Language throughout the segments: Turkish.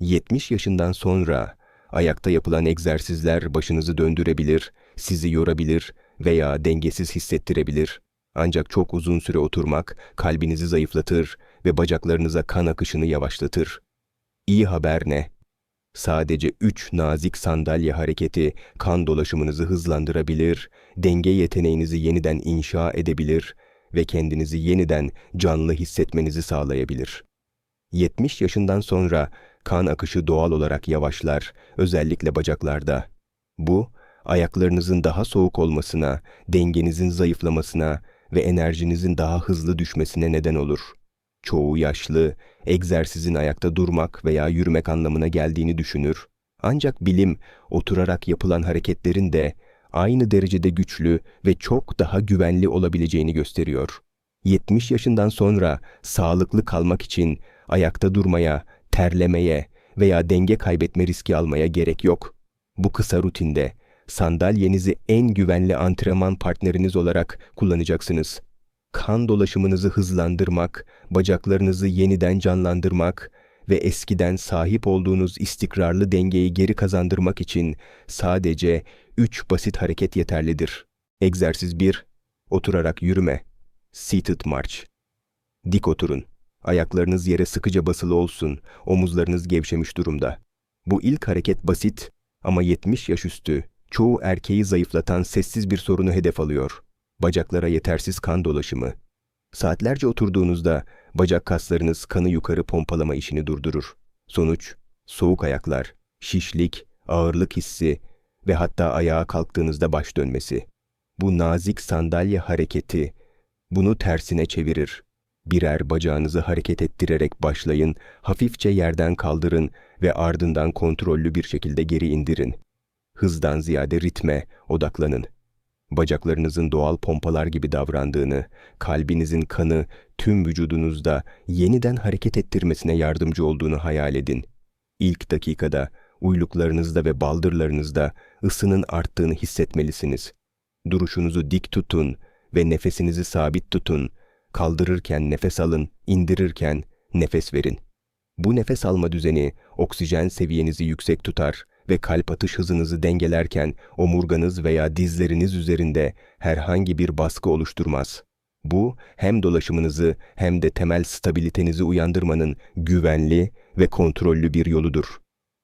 70 yaşından sonra ayakta yapılan egzersizler başınızı döndürebilir, sizi yorabilir veya dengesiz hissettirebilir. Ancak çok uzun süre oturmak kalbinizi zayıflatır ve bacaklarınıza kan akışını yavaşlatır. İyi haber ne? Sadece 3 nazik sandalye hareketi kan dolaşımınızı hızlandırabilir, denge yeteneğinizi yeniden inşa edebilir ve kendinizi yeniden canlı hissetmenizi sağlayabilir. 70 yaşından sonra kan akışı doğal olarak yavaşlar, özellikle bacaklarda. Bu, ayaklarınızın daha soğuk olmasına, dengenizin zayıflamasına ve enerjinizin daha hızlı düşmesine neden olur. Çoğu yaşlı, egzersizin ayakta durmak veya yürümek anlamına geldiğini düşünür. Ancak bilim, oturarak yapılan hareketlerin de aynı derecede güçlü ve çok daha güvenli olabileceğini gösteriyor. 70 yaşından sonra sağlıklı kalmak için ayakta durmaya, terlemeye veya denge kaybetme riski almaya gerek yok. Bu kısa rutinde sandalyenizi en güvenli antrenman partneriniz olarak kullanacaksınız. Kan dolaşımınızı hızlandırmak, bacaklarınızı yeniden canlandırmak ve eskiden sahip olduğunuz istikrarlı dengeyi geri kazandırmak için sadece 3 basit hareket yeterlidir. Egzersiz 1. Oturarak yürüme. Seated march. Dik oturun. Ayaklarınız yere sıkıca basılı olsun, omuzlarınız gevşemiş durumda. Bu ilk hareket basit ama 70 yaş üstü, çoğu erkeği zayıflatan sessiz bir sorunu hedef alıyor. Bacaklara yetersiz kan dolaşımı. Saatlerce oturduğunuzda bacak kaslarınız kanı yukarı pompalama işini durdurur. Sonuç, soğuk ayaklar, şişlik, ağırlık hissi ve hatta ayağa kalktığınızda baş dönmesi. Bu nazik sandalye hareketi bunu tersine çevirir. Birer bacağınızı hareket ettirerek başlayın, hafifçe yerden kaldırın ve ardından kontrollü bir şekilde geri indirin. Hızdan ziyade ritme odaklanın. Bacaklarınızın doğal pompalar gibi davrandığını, kalbinizin kanı tüm vücudunuzda yeniden hareket ettirmesine yardımcı olduğunu hayal edin. İlk dakikada uyluklarınızda ve baldırlarınızda ısının arttığını hissetmelisiniz. Duruşunuzu dik tutun ve nefesinizi sabit tutun. Kaldırırken nefes alın, indirirken nefes verin. Bu nefes alma düzeni oksijen seviyenizi yüksek tutar ve kalp atış hızınızı dengelerken omurganız veya dizleriniz üzerinde herhangi bir baskı oluşturmaz. Bu hem dolaşımınızı hem de temel stabilitenizi uyandırmanın güvenli ve kontrollü bir yoludur.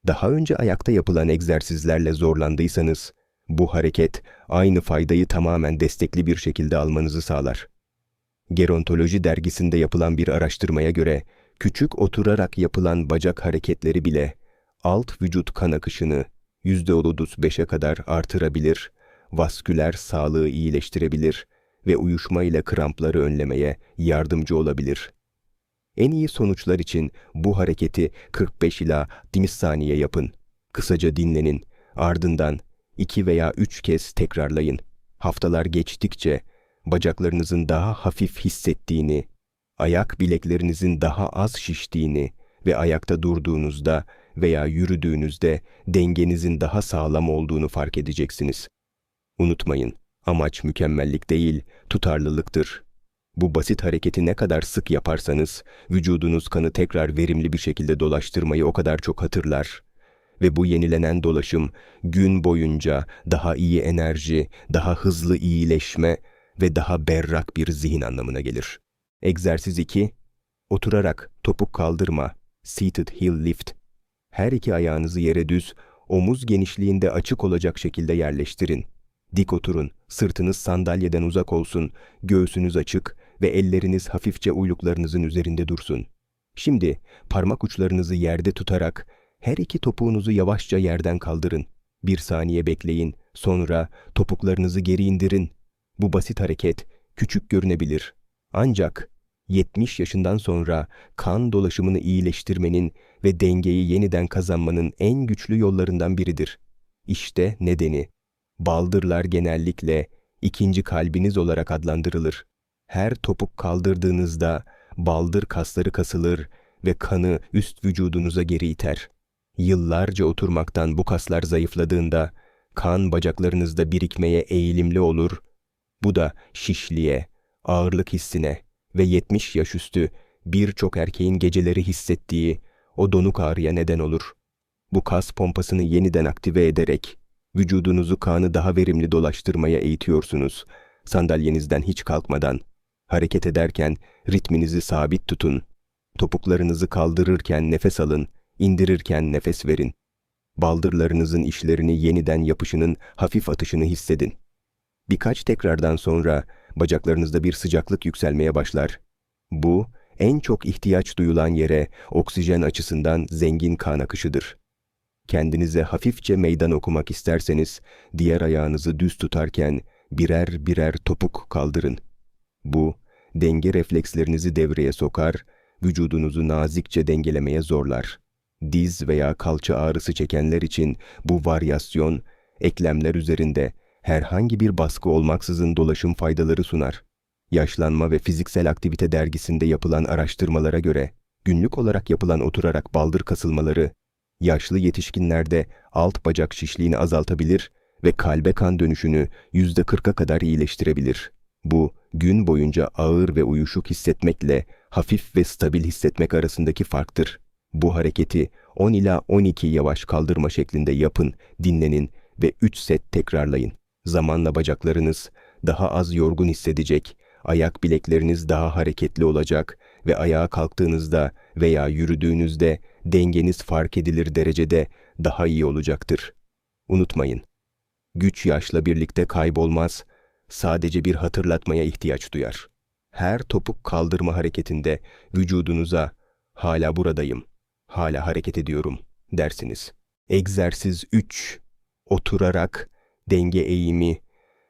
Daha önce ayakta yapılan egzersizlerle zorlandıysanız, bu hareket aynı faydayı tamamen destekli bir şekilde almanızı sağlar. Gerontoloji dergisinde yapılan bir araştırmaya göre, küçük oturarak yapılan bacak hareketleri bile alt vücut kan akışını %35'e kadar artırabilir, vasküler sağlığı iyileştirebilir ve uyuşma ile krampları önlemeye yardımcı olabilir. En iyi sonuçlar için bu hareketi 45 ila 60 saniye yapın. Kısaca dinlenin, ardından 2 veya 3 kez tekrarlayın. Haftalar geçtikçe bacaklarınızın daha hafif hissettiğini, ayak bileklerinizin daha az şiştiğini ve ayakta durduğunuzda veya yürüdüğünüzde dengenizin daha sağlam olduğunu fark edeceksiniz. Unutmayın, amaç mükemmellik değil, tutarlılıktır. Bu basit hareketi ne kadar sık yaparsanız, vücudunuz kanı tekrar verimli bir şekilde dolaştırmayı o kadar çok hatırlar. Ve bu yenilenen dolaşım, gün boyunca daha iyi enerji, daha hızlı iyileşme ve daha berrak bir zihin anlamına gelir. Egzersiz 2. Oturarak topuk kaldırma, seated heel lift. Her iki ayağınızı yere düz, omuz genişliğinde açık olacak şekilde yerleştirin. Dik oturun, sırtınız sandalyeden uzak olsun, göğsünüz açık ve elleriniz hafifçe uyluklarınızın üzerinde dursun. Şimdi parmak uçlarınızı yerde tutarak her iki topuğunuzu yavaşça yerden kaldırın. Bir saniye bekleyin, sonra topuklarınızı geri indirin. Bu basit hareket küçük görünebilir. Ancak 70 yaşından sonra kan dolaşımını iyileştirmenin ve dengeyi yeniden kazanmanın en güçlü yollarından biridir. İşte nedeni. Baldırlar genellikle ikinci kalbiniz olarak adlandırılır. Her topuk kaldırdığınızda baldır kasları kasılır ve kanı üst vücudunuza geri iter. Yıllarca oturmaktan bu kaslar zayıfladığında kan bacaklarınızda birikmeye eğilimli olur. Bu da şişliğe, ağırlık hissine ve 70 yaş üstü birçok erkeğin geceleri hissettiği o donuk ağrıya neden olur. Bu kas pompasını yeniden aktive ederek vücudunuzu kanı daha verimli dolaştırmaya eğitiyorsunuz. Sandalyenizden hiç kalkmadan. Hareket ederken ritminizi sabit tutun. Topuklarınızı kaldırırken nefes alın, indirirken nefes verin. Baldırlarınızın işlerini yeniden yapışının hafif atışını hissedin. Birkaç tekrardan sonra bacaklarınızda bir sıcaklık yükselmeye başlar. Bu, en çok ihtiyaç duyulan yere oksijen açısından zengin kan akışıdır. Kendinize hafifçe meydan okumak isterseniz, diğer ayağınızı düz tutarken birer birer topuk kaldırın. Bu, denge reflekslerinizi devreye sokar, vücudunuzu nazikçe dengelemeye zorlar. Diz veya kalça ağrısı çekenler için bu varyasyon, eklemler üzerinde herhangi bir baskı olmaksızın dolaşım faydaları sunar. Yaşlanma ve Fiziksel Aktivite dergisinde yapılan araştırmalara göre, günlük olarak yapılan oturarak baldır kasılmaları, yaşlı yetişkinlerde alt bacak şişliğini azaltabilir ve kalbe kan dönüşünü %40'a kadar iyileştirebilir. Bu, gün boyunca ağır ve uyuşuk hissetmekle hafif ve stabil hissetmek arasındaki farktır. Bu hareketi 10 ila 12 yavaş kaldırma şeklinde yapın, dinlenin ve 3 set tekrarlayın. Zamanla bacaklarınız daha az yorgun hissedecek, ayak bilekleriniz daha hareketli olacak ve ayağa kalktığınızda veya yürüdüğünüzde dengeniz fark edilir derecede daha iyi olacaktır. Unutmayın, güç yaşla birlikte kaybolmaz, sadece bir hatırlatmaya ihtiyaç duyar. Her topuk kaldırma hareketinde vücudunuza hala buradayım, hala hareket ediyorum dersiniz. Egzersiz 3. Oturarak denge eğimi,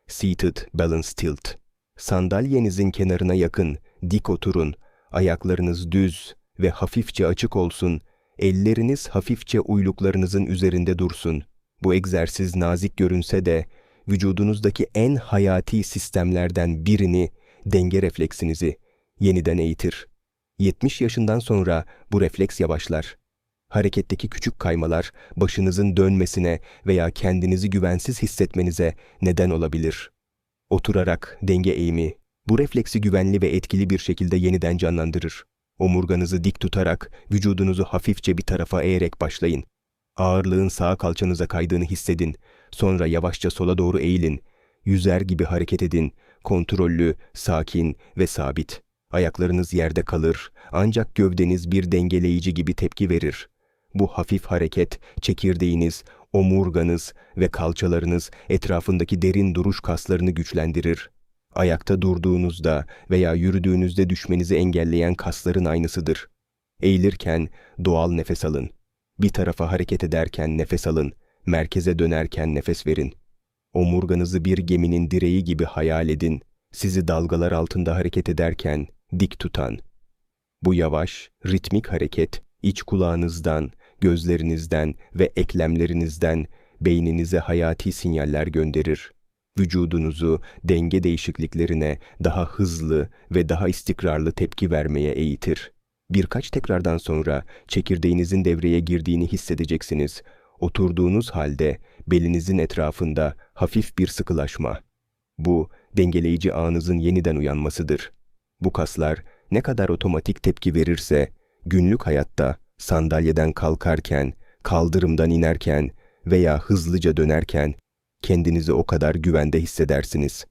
seated balance tilt. Sandalyenizin kenarına yakın, dik oturun, ayaklarınız düz ve hafifçe açık olsun, elleriniz hafifçe uyluklarınızın üzerinde dursun. Bu egzersiz nazik görünse de, vücudunuzdaki en hayati sistemlerden birini, denge refleksinizi, yeniden eğitir. 70 yaşından sonra bu refleks yavaşlar. Hareketteki küçük kaymalar başınızın dönmesine veya kendinizi güvensiz hissetmenize neden olabilir. Oturarak denge eğimi bu refleksi güvenli ve etkili bir şekilde yeniden canlandırır. Omurganızı dik tutarak vücudunuzu hafifçe bir tarafa eğerek başlayın. Ağırlığın sağ kalçanıza kaydığını hissedin. Sonra yavaşça sola doğru eğilin. Yüzer gibi hareket edin. Kontrollü, sakin ve sabit. Ayaklarınız yerde kalır ancak gövdeniz bir dengeleyici gibi tepki verir. Bu hafif hareket çekirdeğiniz, omurganız ve kalçalarınız etrafındaki derin duruş kaslarını güçlendirir. Ayakta durduğunuzda veya yürüdüğünüzde düşmenizi engelleyen kasların aynısıdır. Eğilirken doğal nefes alın. Bir tarafa hareket ederken nefes alın. Merkeze dönerken nefes verin. Omurganızı bir geminin direği gibi hayal edin. Sizi dalgalar altında hareket ederken dik tutan. Bu yavaş, ritmik hareket iç kulağınızdan, gözlerinizden ve eklemlerinizden beyninize hayati sinyaller gönderir. Vücudunuzu denge değişikliklerine daha hızlı ve daha istikrarlı tepki vermeye eğitir. Birkaç tekrardan sonra çekirdeğinizin devreye girdiğini hissedeceksiniz. Oturduğunuz halde belinizin etrafında hafif bir sıkılaşma. Bu, dengeleyici ağınızın yeniden uyanmasıdır. Bu kaslar ne kadar otomatik tepki verirse, günlük hayatta sandalyeden kalkarken, kaldırımdan inerken veya hızlıca dönerken kendinizi o kadar güvende hissedersiniz.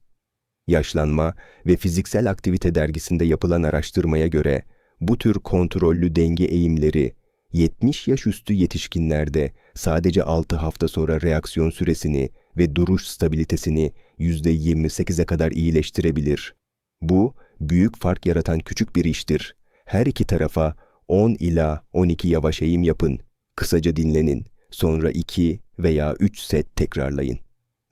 Yaşlanma ve Fiziksel Aktivite dergisinde yapılan araştırmaya göre bu tür kontrollü denge eğimleri 70 yaş üstü yetişkinlerde sadece 6 hafta sonra reaksiyon süresini ve duruş stabilitesini %28'e kadar iyileştirebilir. Bu, büyük fark yaratan küçük bir iştir. Her iki tarafa 10 ila 12 yavaş eğim yapın. Kısaca dinlenin. Sonra 2 veya 3 set tekrarlayın.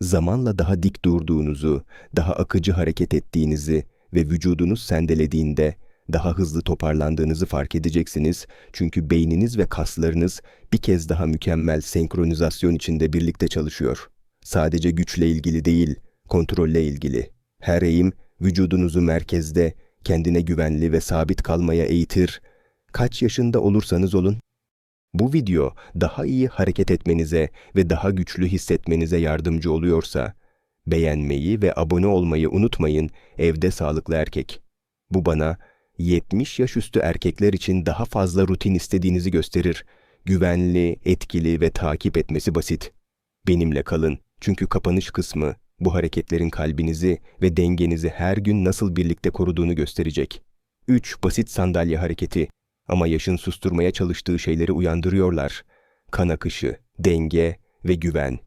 Zamanla daha dik durduğunuzu, daha akıcı hareket ettiğinizi ve vücudunuz sendelediğinde daha hızlı toparlandığınızı fark edeceksiniz. Çünkü beyniniz ve kaslarınız bir kez daha mükemmel senkronizasyon içinde birlikte çalışıyor. Sadece güçle ilgili değil, kontrolle ilgili. Her eğim vücudunuzu merkezde, kendine güvenli ve sabit kalmaya eğitir kaç yaşında olursanız olun. Bu video daha iyi hareket etmenize ve daha güçlü hissetmenize yardımcı oluyorsa, beğenmeyi ve abone olmayı unutmayın Evde Sağlıklı Erkek. Bu bana 70 yaş üstü erkekler için daha fazla rutin istediğinizi gösterir. Güvenli, etkili ve takip etmesi basit. Benimle kalın çünkü kapanış kısmı bu hareketlerin kalbinizi ve dengenizi her gün nasıl birlikte koruduğunu gösterecek. 3 basit sandalye hareketi ama yaşın susturmaya çalıştığı şeyleri uyandırıyorlar. Kan akışı, denge ve güven.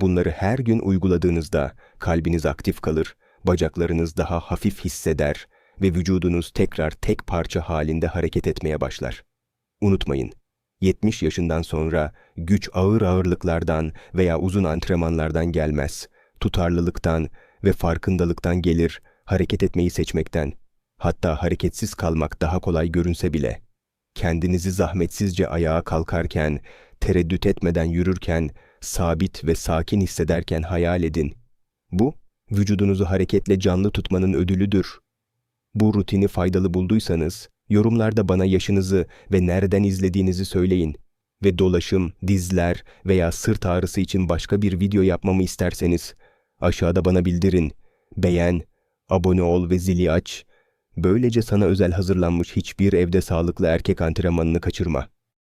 Bunları her gün uyguladığınızda kalbiniz aktif kalır, bacaklarınız daha hafif hisseder ve vücudunuz tekrar tek parça halinde hareket etmeye başlar. Unutmayın, 70 yaşından sonra güç ağır ağırlıklardan veya uzun antrenmanlardan gelmez. Tutarlılıktan ve farkındalıktan gelir, hareket etmeyi seçmekten. Hatta hareketsiz kalmak daha kolay görünse bile. Kendinizi zahmetsizce ayağa kalkarken, tereddüt etmeden yürürken, sabit ve sakin hissederken hayal edin. Bu, vücudunuzu hareketle canlı tutmanın ödülüdür. Bu rutini faydalı bulduysanız, yorumlarda bana yaşınızı ve nereden izlediğinizi söyleyin. Ve dolaşım, dizler veya sırt ağrısı için başka bir video yapmamı isterseniz, aşağıda bana bildirin. Beğen, abone ol ve zili aç. Böylece sana özel hazırlanmış hiçbir evde sağlıklı erkek antrenmanını kaçırma.